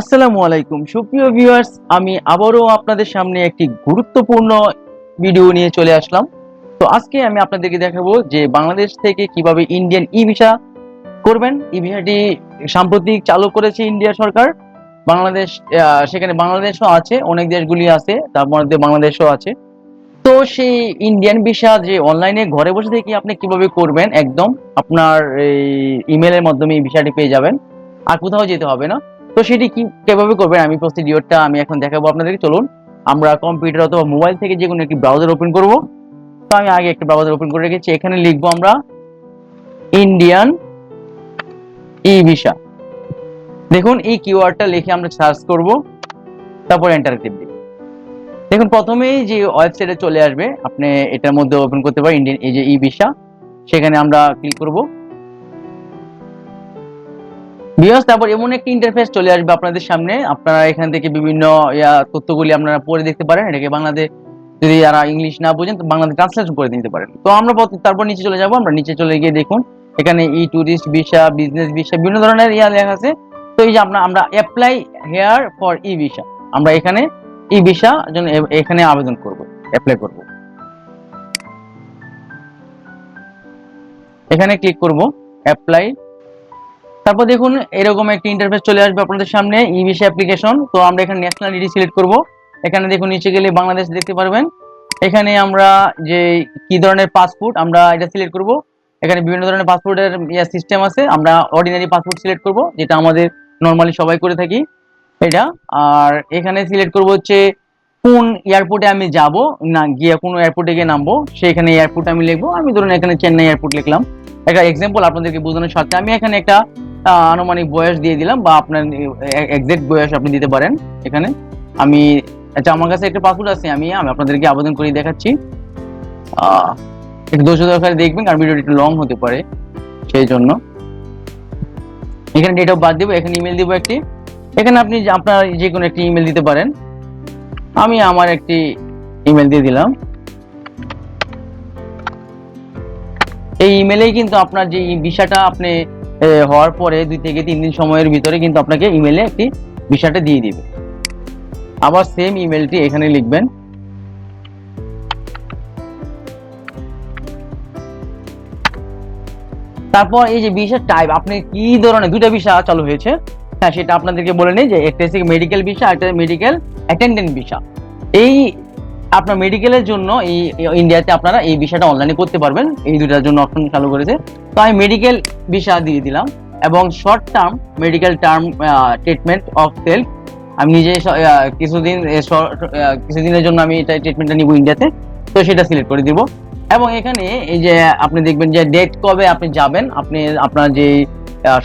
আসসালামু আলাইকুম। সুপ্রিয় ভিউয়ার্স, আমি আবারও আপনাদের সামনে একটি গুরুত্বপূর্ণ ভিডিও নিয়ে চলে আসলাম। তো আজকে আমি আপনাদেরকে দেখাবো যে বাংলাদেশ থেকে কীভাবে ইন্ডিয়ান ই ভিসা করবেন। ই ভিসাটি সাম্প্রতিক চালু করেছে ইন্ডিয়া সরকার। বাংলাদেশ সেখানে বাংলাদেশও আছে, অনেক দেশগুলি আছে, তার মধ্যে বাংলাদেশও আছে। তো সেই ইন্ডিয়ান ভিসা যে অনলাইনে ঘরে বসে থেকে আপনি কীভাবে করবেন, একদম আপনার এই ইমেলের মাধ্যমে এই ভিসাটি পেয়ে যাবেন। আর কোথাও যেতে হবে না। তো সেটি কি, কীভাবে করবেন? আমি প্রসিডিওরটা আমি এখন দেখাবো আপনাদেরকে। চলুন, আমরা কম্পিউটার অথবা মোবাইল থেকে যে কোনো একটি ব্রাউজার ওপেন করব। তো আমি আগে একটা ব্রাউজার ওপেন করে রেখেছি। এখানে লিখব আমরা ইন্ডিয়ান ই ভিসা দেখুন, এই কিওয়ার্ডটা লিখে আমরা সার্চ করব, তারপর এন্টার টিপ দেখুন, প্রথমেই যে ওয়েবসাইটে চলে আসবে, আপনি এটার মধ্যে ওপেন করতে পারেন ইন্ডিয়ান এই যে ই ভিসা সেখানে আমরা ক্লিক করব। বিয়াস তারপর এমন একটি ইন্টারফেস চলে আসবে আপনাদের সামনে। আপনারা এখান থেকে বিভিন্ন তথ্যগুলি আপনারা পড়ে দেখতে পারেন। এটাকে বাংলাদেশ, যদি যারা ইংলিশ না বোঝেন, তো বাংলাদেশ ট্রান্সলেশন করে দিতে পারেন। তো আমরা তারপর নিচে চলে যাব। আমরা নিচে চলে গিয়ে দেখুন, এখানে e tourist visa business visa বিভিন্ন ধরনের ইয়া লেখা আছে। তো এই যে আমরা আমরা apply here for e visa আমরা এখানে ই ভিসা জন্য এখানে আবেদন করব অ্যাপ্লাই করব। এখানে ক্লিক করব অ্যাপ্লাই তারপর দেখুন, এরকম একটি ইন্টারফেস চলে আসবে আপনাদের সামনে ই ভিসা অ্যাপ্লিকেশন তো আমরা এখানে ন্যাশনালিটি সিলেক্ট করব। এখানে দেখুন, নিচে গেলে বাংলাদেশ দেখতে পারবেন। এখানে আমরা যে কি ধরনের পাসপোর্ট আমরা এটা সিলেক্ট করব। এখানে বিভিন্ন ধরনের পাসপোর্টের সিস্টেম আছে, আমরা অর্ডিনারি পাসপোর্ট সিলেক্ট করব, যেটা আমাদের নর্মালি সবাই করে থাকি। এটা, আর এখানে সিলেক্ট করব হচ্ছে, কোন এয়ারপোর্টে আমি যাব, না গিয়ে কোন এয়ারপোর্টে গিয়ে নামবো সেখানে এয়ারপোর্ট আমি লিখব। আমি ধরুন, এখানে চেন্নাই এয়ারপোর্ট লিখলাম। একটা এক্সাম্পল আপনাদেরকে বোঝানোর সাথে, আমি এখানে একটা আনুমানিক বয়স দিয়ে দিলাম বা আপনার এক্সাক্ট বয়স আপনি দিতে পারেন এখানে। আমি আচ্ছা আমার কাছে একটা পাসপোর্ট আছে, আমি আমি আপনাদেরকে আবেদন করে দেখাচ্ছি। একটু দোষ দরকার দেখবেন, কারণ ভিডিওটি একটু লং হতে পারে, সেই জন্য। এখানে ডেট অফ বার্থ দেবো, এখানে ইমেল দিব একটি। এখানে আপনি আপনার যে কোনো একটি ইমেল দিতে পারেন। আমি আমার একটি ইমেল দিয়ে দিলাম। এই ইমেলেই কিন্তু আপনার যে ভিসাটা আপনি হওয়ার পরে দুই থেকে তিন দিন সময়ের ভিতরে কিন্তু আপনাকে ইমেলে একটি ভিসাটা দিয়ে দিবে। আবার সেম ইমেলটি এখানে লিখবেন। তারপর এই যে ভিসা টাইপ আপনি কি ধরনের, দুইটা ভিসা চালু হয়েছে? হ্যাঁ সেটা আপনাদেরকে বলে নেই যে একটা হচ্ছে মেডিকেল ভিসা একটা মেডিকেল অ্যাটেন্ডেন্ট ভিসা এই আপনার মেডিকেলের জন্য এই ইন্ডিয়াতে আপনারা এই ভিসাটা অনলাইনে করতে পারবেন। এই দুটার জন্য অপশন চালু করেছে। তো আমি মেডিকেল ভিসা দিয়ে দিলাম এবং short term medical term treatment of self আমি নিজে কিছুদিন কিছুদিনের জন্য আমি এটা ট্রিটমেন্টটা নিব ইন্ডিয়াতে তো সেটা সিলেক্ট করে দিব। এবং এখানে এই যে আপনি দেখবেন যে ডেট কবে আপনি যাবেন, আপনি, আপনার যে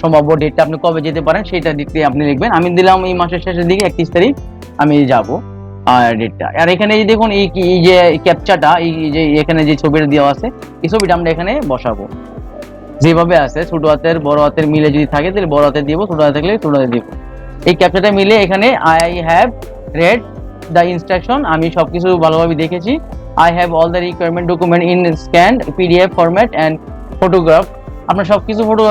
সম্ভাব্য ডেটটা আপনি কবে যেতে পারেন, সেটা দিতে আপনি লিখবেন। আমি দিলাম এই মাসের শেষের দিকে একত্রিশ তারিখ, আমি যাব। ডেটটা আর এখানে এই দেখুন, এই যে ক্যাপচাটা এই যে এখানে যে ছবিটা দেওয়া আছে, এই ছবিটা আমরা এখানে বসাবো। যেভাবে আছে, ছোট হাতের, বড় হাতের মিলে যদি থাকে, তাহলে বড় হাতে দিব, ছোট হাতে থাকলে ছোট হাতে দিব। এই ক্যাপচাটা মিলে এখানে I have read the instruction আমি সবকিছু ভালোভাবে দেখেছি। I have all the requirement document in scan PDF format and photograph আপনার সবকিছু ফটো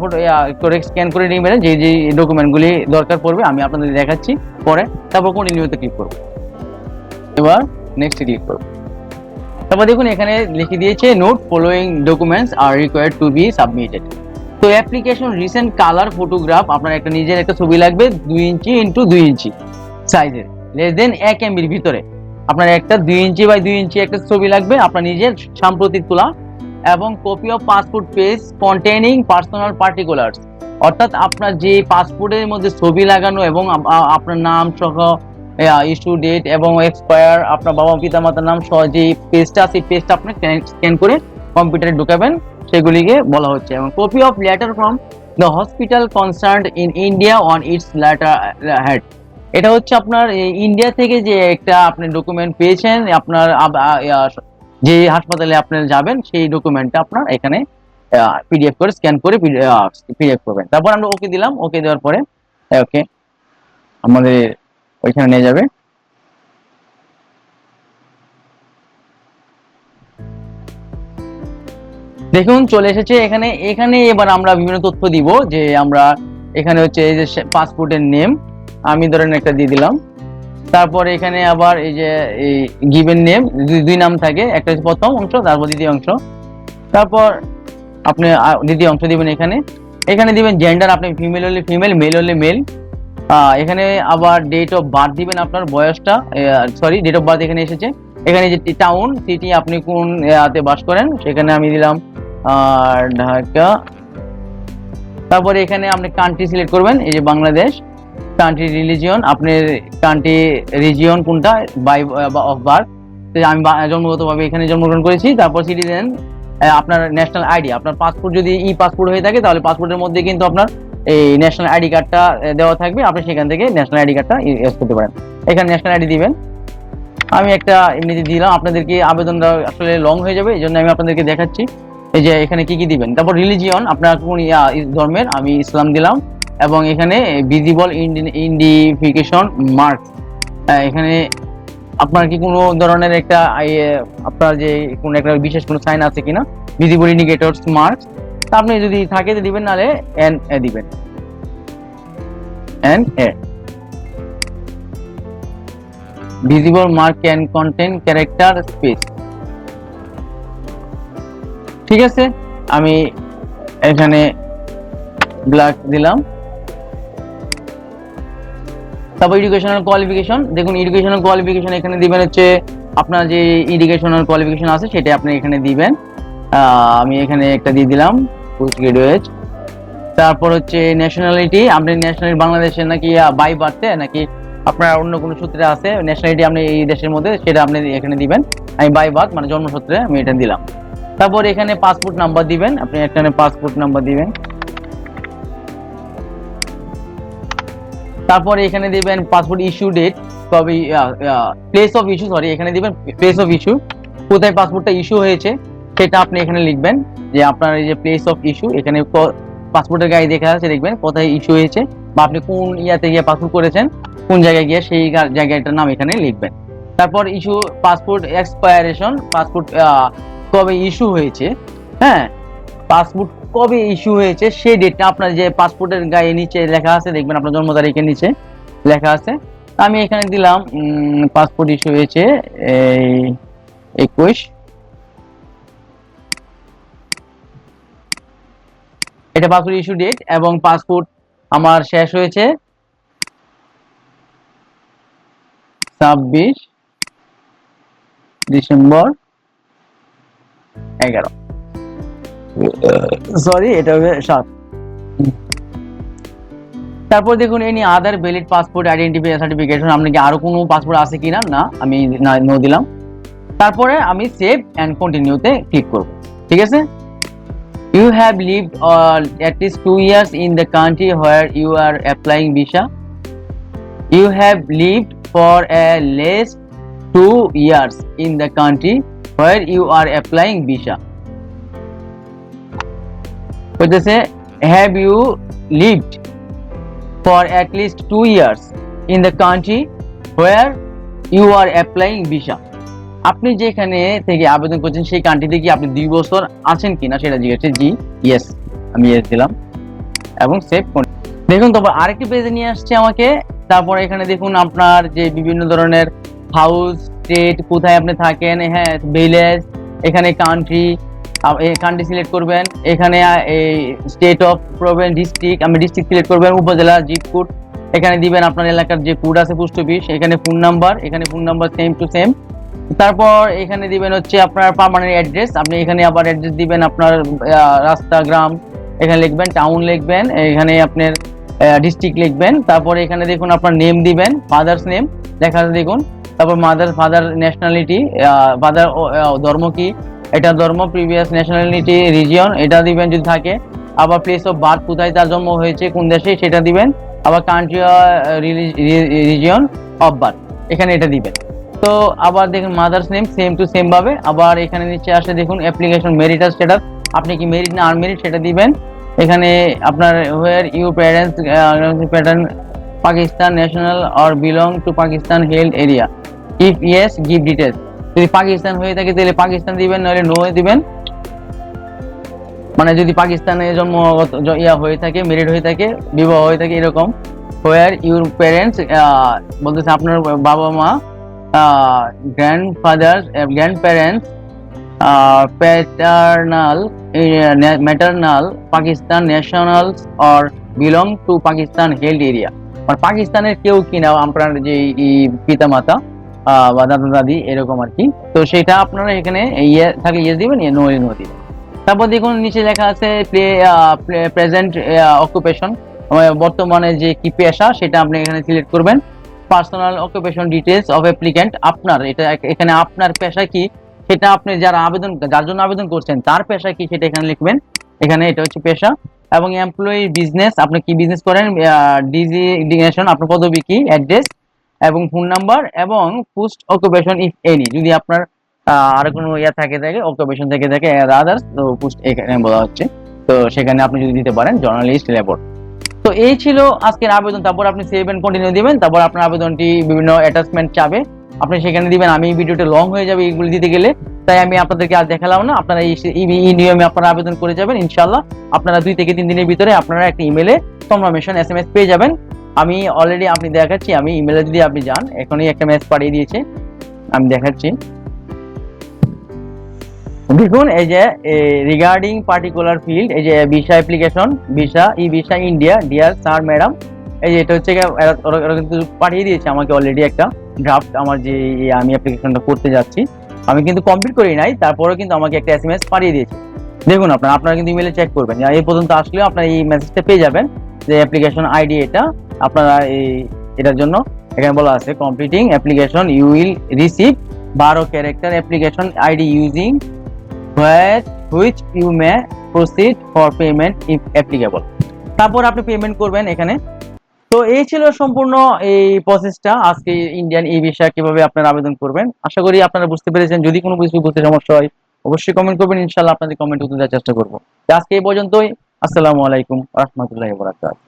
ফটো করে স্ক্যান করে নেবেন, যে যে ডকুমেন্টগুলি দরকার পড়বে, আমি আপনাদের দেখাচ্ছি পরে। তারপর কন্টিনিউতে ক্লিক করব। এবার নেক্সট ক্লিক করব। তারপর দেখুন, এখানে লিখে দিয়েছে note following documents are required to be submitted তো অ্যাপ্লিকেশন রিসেন্ট কালার ফটোগ্রাফ আপনার একটা নিজের একটা ছবি লাগবে, দুই ইঞ্চি ইন্টু দুই ইঞ্চি সাইজের লেস দেন এক এমবির ভিতরে। আপনার একটা দুই ইঞ্চি বাই দুই ইঞ্চি একটা ছবি লাগবে, আপনার নিজের সাম্প্রতিক তোলা এবং copy of passport page containing personal particulars অর্থাৎ আপনার যে পাসপোর্টের মধ্যে ছবি লাগানো এবং আপনার নাম সহ ইস্যু ডেট এবং এক্সপায়ার আপনার বাবা পিতা মাতার নাম সহ যে পেজটা আছে পেজটা আপনি স্ক্যান করে কম্পিউটারে ঢুকাবেন, সেগুলিকে বলা হচ্ছে। এবং copy of letter from the hospital concern in India on its letter head এটা হচ্ছে আপনার ইন্ডিয়া থেকে যে একটা আপনি ডকুমেন্ট পেয়েছেন, আপনার যে হাসপাতালে আপনার যাবেন, সেই ডকুমেন্টটা আপনার এখানে পিডিএফ করে স্ক্যান করে পিডিএফ করবেন। তারপর আমরা ওকে দিলাম, ওকে দেওয়ার পরে ওকে আমাদের ওইখানে নিয়ে যাবে। দেখুন, চলে এসেছে এখানে এখানে এবার আমরা বিভিন্ন তথ্য দিব যে আমরা এখানে হচ্ছে এই যে পাসপোর্টের নেম আমি ধরেন একটা দিয়ে দিলাম। তারপর এখানে আবার এই যে এই গিভেন নেম দুই নাম থাকে, একটা হচ্ছে প্রথম অংশ, তারপর দ্বিতীয় অংশ। তারপর আপনি দ্বিতীয় অংশ দিবেন এখানে। এখানে দিবেন জেন্ডার আপনি ফিমেল হলে ফিমেল মেল হলে মেল এখানে আবার ডেট অফ বার্থ দিবেন আপনার বয়সটা সরি ডেট অফ বার্থ এখানে এসেছে। এখানে যে টাউন সিটি আপনি কোন ইয়াতে বাস করেন, সেখানে আমি দিলাম ঢাকা। তারপরে এখানে আপনি কান্ট্রি সিলেক্ট করবেন, এই যে বাংলাদেশ। কান্ট্রি রিলিজিয়ন আপনার কান্ট্রি রিজিয়ন কোনটা বাই অফ বার্থ আমি জন্মগতভাবে এখানে জন্মগ্রহণ করেছি, তারপর সিটিজেন আপনার ন্যাশনাল আইডি আপনার পাসপোর্ট যদি ই পাসপোর্ট হয়ে থাকে, তাহলে পাসপোর্টের মধ্যে কিন্তু আপনার এই ন্যাশনাল আইডি কার্ডটা দেওয়া থাকবে, আপনি সেখান থেকে ন্যাশনাল আইডি কার্ডটা ইউজ করতে পারেন। এখানে ন্যাশনাল আইডি দিবেন। আমি একটা এমনিতে দিলাম, আপনাদেরকে আবেদনটা আসলে লং হয়ে যাবে এই জন্য আমি আপনাদেরকে দেখাচ্ছি। এই যে এখানে কি কি দিবেন? তারপর রিলিজিয়ন আপনার কোন ধর্মের, আমি ইসলাম দিলাম। এবং এখানে ভিজিবল ইন্ডিফিকেশন মার্ক এখানে আপনার কি কোনো ধরনের একটা ইয়ে, আপনার যে কোন একটা বিশেষ কোনো সাইন আছে কিনা? ভিজিবল ইন্ডিকেটরস মার্কস তা আপনি যদি থাকে দিবেন নাহলে এন এ দিবেন। N A visible mark can contain character space ঠিক আছে? আমি এখানে ব্ল্যাক দিলাম। তারপর এডুকেশনাল কোয়ালিফিকেশন দেখুন এডুকেশনাল কোয়ালিফিকেশন এখানে দিবেন হচ্ছে আপনার যে এডুকেশনাল কোয়ালিফিকেশন আছে সেটা আপনি এখানে দিবেন। আমি এখানে একটা দিয়ে দিলাম পোস্ট গ্রাজুয়েট তারপর হচ্ছে ন্যাশনালিটি আপনি ন্যাশনালিটি বাংলাদেশে নাকি বাই বাড়তে নাকি আপনার অন্য কোনো সূত্রে আছে ন্যাশনালিটি আপনি এই দেশের মধ্যে, সেটা আপনি এখানে দিবেন। আমি বাই বার্থ মানে জন্মসূত্রে আমি এটা দিলাম। তারপর এখানে পাসপোর্ট নাম্বার দিবেন, আপনি এখানে পাসপোর্ট নাম্বার দিবেন। তারপর এখানে দিবেন পাসপোর্ট ইস্যু ডেট কবে প্লেস অফ ইস্যু সরি এখানে দিবেন প্লেস অফ ইস্যু কোথায় পাসপোর্টটা ইস্যু হয়েছে, সেটা আপনি এখানে লিখবেন, যে আপনার এই যে প্লেস অফ ইস্যু এখানে পাসপোর্টের গায়ে দেখা আছে দেখবেন কোথায় ইস্যু হয়েছে, বা আপনি কোন ইয়াতে গিয়ে পাসপোর্ট করেছেন, কোন জায়গায় গিয়ে সেই জায়গাটার নাম এখানে লিখবেন। তারপর ইস্যু পাসপোর্ট এক্সপায়ারেশন পাসপোর্ট কবে ইস্যু হয়েছে হ্যাঁ পাসপোর্ট কবে ইস্যু হয়েছে সেই ডেটটা আপনার যে পাসপোর্টের গায়ে নিচে লেখা আছে, দেখবেন আপনার জন্ম তারিখের নিচে লেখা আছে। আমি এখানে দিলাম পাসপোর্ট ইস্যু হয়েছে, এই একুশ। এটা পাসপোর্ট ইস্যু ডেট এবং পাসপোর্ট আমার শেষ হয়েছে ছাব্বিশ ডিসেম্বর এগারো। সরি এটা হবে সাত তারপর দেখুন any other valid passport identify certification আপনি কি আরও কোনো পাসপোর্ট আছে কিনা না আমি নো দিলাম তারপরে আমি সেভ অ্যান্ড কন্টিনিউতে ক্লিক করব ঠিক আছে you have lived at least two years in the country where you are applying visa you have lived for a less two years in the country where you are applying visa হইতেছে have you lived for at least two years in the country where you are applying visa আপনি যেখানে থেকে আবেদন করছেন, সেই কান্ট্রিতে কি আপনি দুই বছর আছেন কিনা সেটা জিজ্ঞাসা জি ইয়েস আমি ইয়েস দিলাম এবং সেভ করে। দেখুন, তারপর আরেকটি পেজে নিয়ে আসছে আমাকে। তারপর এখানে দেখুন আপনার যে বিভিন্ন ধরনের হাউস স্টেট কোথায় আপনি থাকেন হ্যাঁ ভিলেজ এখানে কান্ট্রি কান্ট্রি সিলেক্ট করবেন। এখানে এই স্টেট অফ প্রভিন্স ডিস্ট্রিক্ট আমি ডিস্ট্রিক্ট সিলেক্ট করবেন, উপজেলা জিপ কোড এখানে দিবেন আপনার এলাকার যে কোড আছে পোস্ট অফিস এখানে ফোন নাম্বার এখানে phone number same to same তারপর এখানে দিবেন হচ্ছে আপনার পার্মানেন্ট অ্যাড্রেস আপনি এখানে আবার অ্যাড্রেস দিবেন আপনার রাস্তা, গ্রাম। এখানে লিখবেন টাউন লিখবেন, এখানে আপনার ডিস্ট্রিক্ট লিখবেন। তারপর এখানে দেখুন আপনার নেম দিবেন ফাদার্স নেম লেখা দেখুন। তারপর মাদার ফাদার ন্যাশনালিটি ফাদার ধর্ম কি? এটা ধর্ম প্রিভিয়াস ন্যাশনালিটি রিজিয়ন এটা দিবেন যদি থাকে। আবার প্লেস অফ বার্থ কোথায়, তার জন্ম হয়েছে, কোন দেশে, সেটা দিবেন। আবার কান্ট্রি রিজিয়ন অফ বার্থ এখানে এটা দিবেন। তো আবার দেখুন mother's name same to same ভাবে। আবার এখানে নিচে আসে দেখুন অ্যাপ্লিকেশন মেরিটাল স্ট্যাটাস আপনি কি মেরিট না আনমেরিট সেটা দিবেন। এখানে আপনার where you parents pattern Pakistan national or belong to Pakistan held area if yes give details যদি পাকিস্তান হয়ে থাকে, তাহলে পাকিস্তান দিবেন, নাহলে নো দিবেন। মানে যদি পাকিস্তানে জন্মগত ইয়া হয়ে থাকে মেরিড হয়ে থাকে, বিবাহ হয়ে থাকে, এরকম হোয়ার ইউর প্যারেন্টস বলতেছে আপনার বাবা মা grand father grand parents paternal maternal Pakistan nationals or belong to Pakistan held area মানে পাকিস্তানের কেউ কিনা, আপনার যে পিতা মাতা বা দাদা দাদি এরকম আর কি। তো সেটা আপনারা এখানে ইয়ে থাকলে ইয়ে দিবেন ইয়ে নো নো দিবেন। তারপর দেখুন, নিচে লেখা আছে প্লে প্রেজেন্ট অকুপেশন বর্তমানে যে কি পেশা, সেটা আপনি এখানে সিলেক্ট করবেন। Personal occupation details of applicant আপনার, এটা এখানে আপনার পেশা কি, সেটা আপনি যারা আবেদন, যার জন্য আবেদন করছেন, তার পেশা কি, সেটা এখানে লিখবেন। এখানে এটা হচ্ছে পেশা। এবং এমপ্লয়ি বিজনেস আপনি কি বিজনেস করেন ডিজিগনেশন আপনার পদবি কি অ্যাড্রেস এবং ফোন নাম্বার এবং পোস্ট অকুপেশন ইফ এনি যদি আপনার আর কোনো ইয়া থাকে থাকে অকুপেশন থেকে থাকে আদার্স তো পোস্ট এখানে বলা হচ্ছে। তো সেখানে আপনি যদি দিতে পারেন জার্নালিস্ট লেবর তো এই ছিল আজকের আবেদন। তারপর আপনি সেভ এন্ড কন্টিনিউ দিবেন। তারপর আপনার আবেদনটি বিভিন্ন অ্যাটাচমেন্ট চাবে। আপনি সেখানে দিবেন। আমি ভিডিওটা লং হয়ে যাবে এইগুলো দিতে গেলে। তাই আমি আপনাদেরকে আর দেখালাম না। আপনারা এই নিয়মে আপনারা আবেদন করে যাবেন ইনশাল্লাহ আপনারা দুই থেকে তিন দিনের ভিতরে আপনারা একটা ইমেলে কনফার্মেশন এস এম এস পেয়ে যাবেন। আমি অলরেডি আপনি দেখাচ্ছি, আমি ইমেলে যদি আপনি যান, এখনই একটা মেসেজ পাঠিয়ে দিয়েছে, আমি দেখাচ্ছি। দেখুন, এই যে রিগার্ডিং পার্টিকুলার ফিল্ড এই যে visa application visa e visa India dear sir madam এই যে, এটা হচ্ছে কিন্তু পাঠিয়ে দিয়েছে আমাকে অলরেডি একটা ড্রাফট আমার যে আমি অ্যাপ্লিকেশনটা করতে যাচ্ছি। আমি কিন্তু কমপ্লিট করি নাই, তারপরেও কিন্তু আমাকে একটা এসএমএস পাঠিয়ে দিয়েছে। দেখুন আপনারা আপনারা কিন্তু ইমেলে চেক করবেন। এই পর্যন্ত আসলেও আপনারা এই মেসেজটা পেয়ে যাবেন, যে অ্যাপ্লিকেশন আইডি এটা। আপনারা এই এটার জন্য এখানে বলা আছে completing application you will receive বারো character application ID using where, which you may proceed for payment if applicable. তারপর আপনি পেমেন্ট করবেন এখানে। তো এই ছিল সম্পূর্ণ এই প্রসেসটা আজকে ইন্ডিয়ান এই বিষয়ে কীভাবে আপনারা আবেদন করবেন, আশা করি আপনারা বুঝতে পেরেছেন। যদি কোনো কিছু বুঝতে সমস্যা হয়, অবশ্যই কমেন্ট করবেন। ইনশাল্লাহ আপনাদের কমেন্ট উত্তর দেওয়ার চেষ্টা করব। আজকে এই পর্যন্তই। আসসালামু আলাইকুম। রহমতুল্লাহ বরাকাত